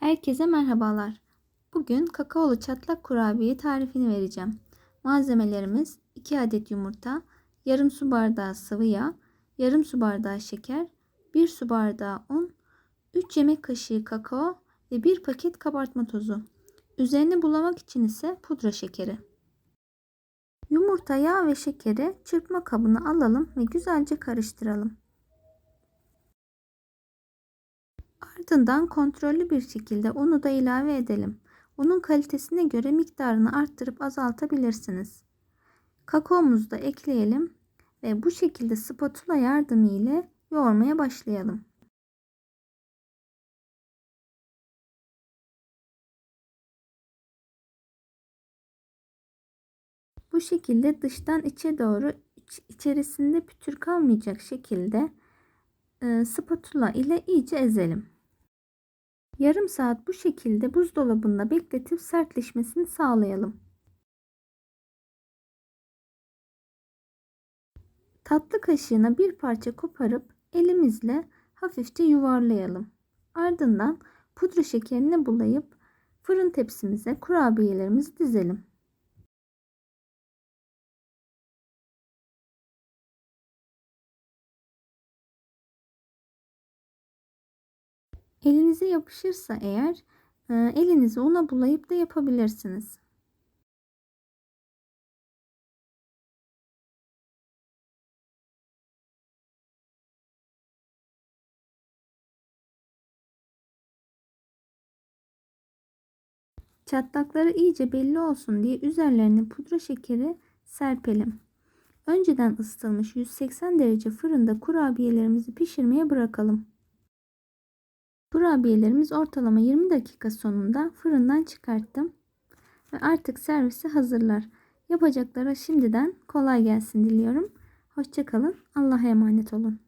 Herkese merhabalar. Bugün kakaolu çatlak kurabiye tarifini vereceğim. Malzemelerimiz 2 adet yumurta, yarım su bardağı sıvı yağ, yarım su bardağı şeker, 1 su bardağı un, 3 yemek kaşığı kakao ve 1 paket kabartma tozu. Üzerine bulamak için ise pudra şekeri. Yumurta, yağ ve şekeri çırpma kabına alalım ve güzelce karıştıralım. Ardından kontrollü bir şekilde unu da ilave edelim. Unun kalitesine göre miktarını arttırıp azaltabilirsiniz. Kakaomuzu da ekleyelim ve bu şekilde spatula yardımı ile yoğurmaya başlayalım. Bu şekilde dıştan içe doğru içerisinde pütür kalmayacak şekilde spatula ile iyice ezelim. Yarım saat bu şekilde buzdolabında bekletip sertleşmesini sağlayalım. Tatlı kaşığına bir parça koparıp elimizle hafifçe yuvarlayalım. Ardından pudra şekerini bulayıp fırın tepsimize kurabiyelerimizi dizelim. Elinize yapışırsa eğer e, elinizi una bulayıp da yapabilirsiniz. Çatlakları iyice belli olsun diye üzerlerine pudra şekeri serpelim. Önceden ısıtılmış 180 derece fırında kurabiyelerimizi pişirmeye bırakalım. Kurabiyelerimiz ortalama 20 dakika sonunda fırından çıkarttım. Ve artık servise hazırlar. Yapacaklara şimdiden kolay gelsin diliyorum. Hoşçakalın. Allah'a emanet olun.